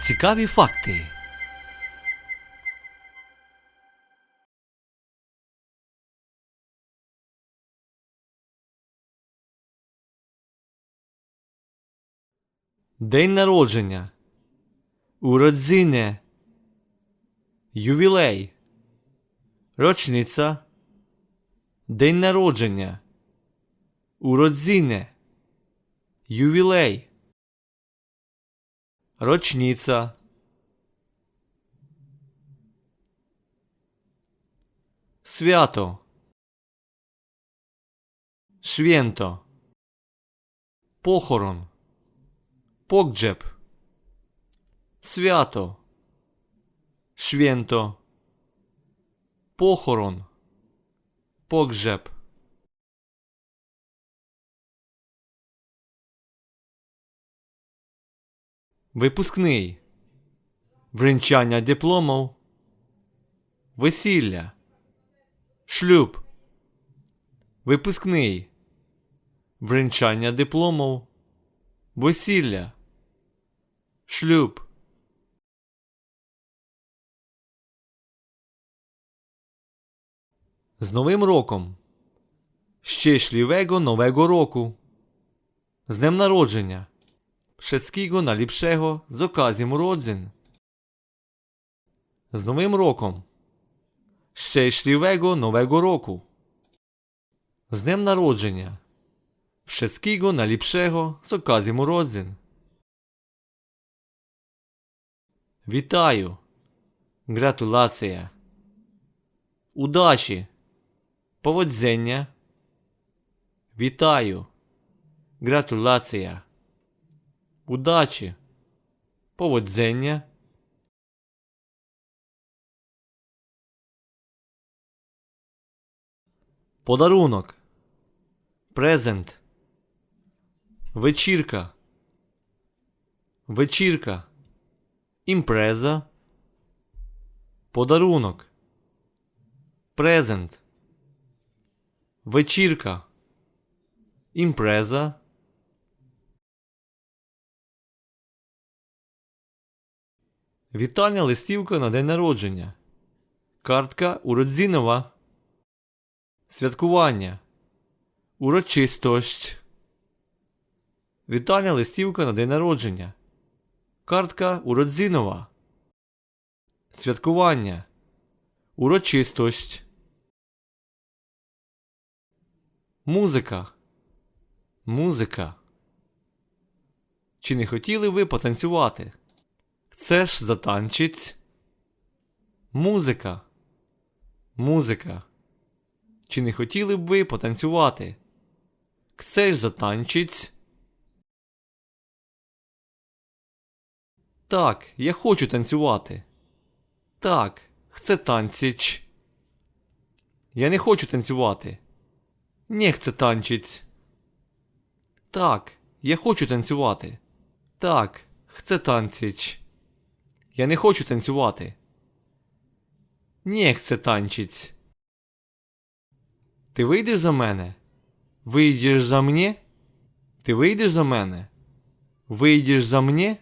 Цікаві факти. День народження. Уродзине. Ювілей. Рочниця. День народження. Уродзине. Ювілей. Рочниця. Свято. Święto. Похорон. Pogrzeb. Свято. Święto. Похорон. Pogrzeb. Випускний. Вручання дипломів. Весілля. Шлюб. Випускний. Вручання дипломів. Весілля. Шлюб. З Новим роком. Щасливого Нового року. З днем народження. Najlepszego z okazji urodzin. Z Nowym Rokiem. Szczęśliwego Nowego Roku. Z Dniem Narodzenia. Wszystkiego najlepszego z okazji urodzin. Вітаю. Гратулація. Удачі. Поводзення. Вітаю. Гратулація. Удачі. Поводзення. Подарунок. Презент. Вечірка. Вечірка. Імпреза. Подарунок. Презент. Вечірка. Імпреза. Вітальна листівка на день народження. Картка уродзінова. Святкування. Урочистость. Вітальна листівка на день народження. Картка уродзінова. Святкування. Урочистость. Музика. Музика. Чи не хотіли ви потанцювати? Chcesz zatańczyć? Музика. Музика. Чи не хотіли б ви потанцювати? Chcesz затанчить? Так, я хочу танцювати. Так, chcę tańczyć. Я не хочу танцювати. Не chcę tańczyć. Так, я хочу танцювати. Так, chcę tańczyć. Я не хочу танцювати. Не це танчить. Ти вийдеш за мене? Вийдеш за мене? Ти вийдеш за мене? Вийдеш за мене?